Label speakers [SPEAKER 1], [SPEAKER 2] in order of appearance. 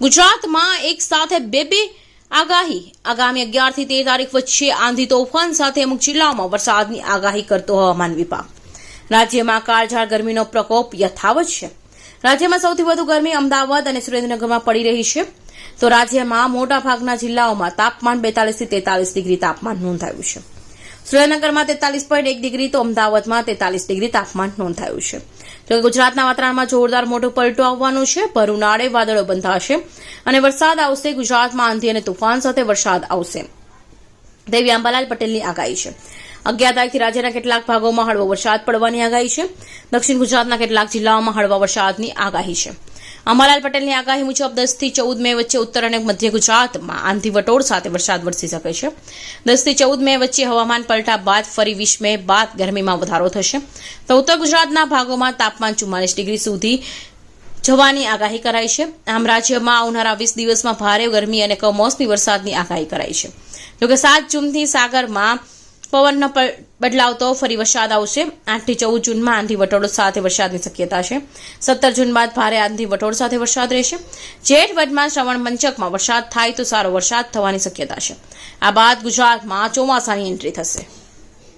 [SPEAKER 1] ગુજરાતમાં એક સાથે બે બે આગાહી. આગામી અગિયારથી તેર તારીખ વચ્ચે આંધી તોફાન સાથે અમુક જિલ્લાઓમાં વરસાદની આગાહી કરતો હવામાન વિભાગ. રાજ્યમાં કાળઝાળ ગરમીનો પ્રકોપ યથાવત છે. રાજ્યમાં સૌથી વધુ ગરમી અમદાવાદ અને સુરેન્દ્રનગરમાં પડી રહી છે. તો રાજ્યમાં મોટાભાગના જિલ્લાઓમાં તાપમાન બેતાલીસથી તેતાલીસ ડિગ્રી તાપમાન નોંધાયું છે. સુરેન્દ્રનગરમાં તેતાલીસ પોઈન્ટ એક ડિગ્રી તો અમદાવાદમાં તેતાલીસ ડિગ્રી તાપમાન નોંધાયું છે. જોકે ગુજરાતના વાતાવરણમાં જોરદાર મોટો પલટો આવવાનો છે. ભર ઉનાળે વાદળો બંધાશે અને વરસાદ આવશે, ગુજરાતમાં આંધી અને તુફાન સાથે વરસાદ આવશે. દેવી અંબાલાલ પટેલની આગાહી છે. અગિયાર તારીખથી રાજ્યના કેટલાક ભાગોમાં હળવો વરસાદ પડવાની આગાહી છે. દક્ષિણ ગુજરાતના કેટલાક જિલ્લાઓમાં હળવા વરસાદની આગાહી છે. અંબાલાલ પટેલની આગાહી મુજબ દસથી ચૌદ મે વચ્ચે ઉત્તર અને મધ્ય ગુજરાતમાં આંધી વટોળ સાથે વરસાદ વરસી શકે છે. દસથી ચૌદ મે વચ્ચે હવામાન પલટા બાદ ફરી વીસ મે બાદ ગરમીમાં વધારો થશે. તો ઉત્તર ગુજરાતના ભાગોમાં તાપમાન ચુમ્માલીસ ડિગ્રી સુધી જવાની આગાહી કરાઈ છે. આમ રાજ્યમાં આવનારા વીસ દિવસમાં ભારે ગરમી અને કમોસમી વરસાદની આગાહી કરાઈ છે. જોકે સાત જૂનથી સાગરમાં પવનનો બદલાવ તો ફરી વરસાદ આવશે. આઠથી ચૌદ જૂનમાં આંધી વટોળ સાથે વરસાદની શક્યતા છે. સત્તર જૂન બાદ ભારે આંધી વટોળ સાથે વરસાદ રહેશે. જેઠ વધમાં શ્રવણ પંચકમાં વરસાદ થાય તો સારો વરસાદ થવાની શક્યતા છે. આ બાદ ગુજરાતમાં ચોમાસાની એન્ટ્રી થશે.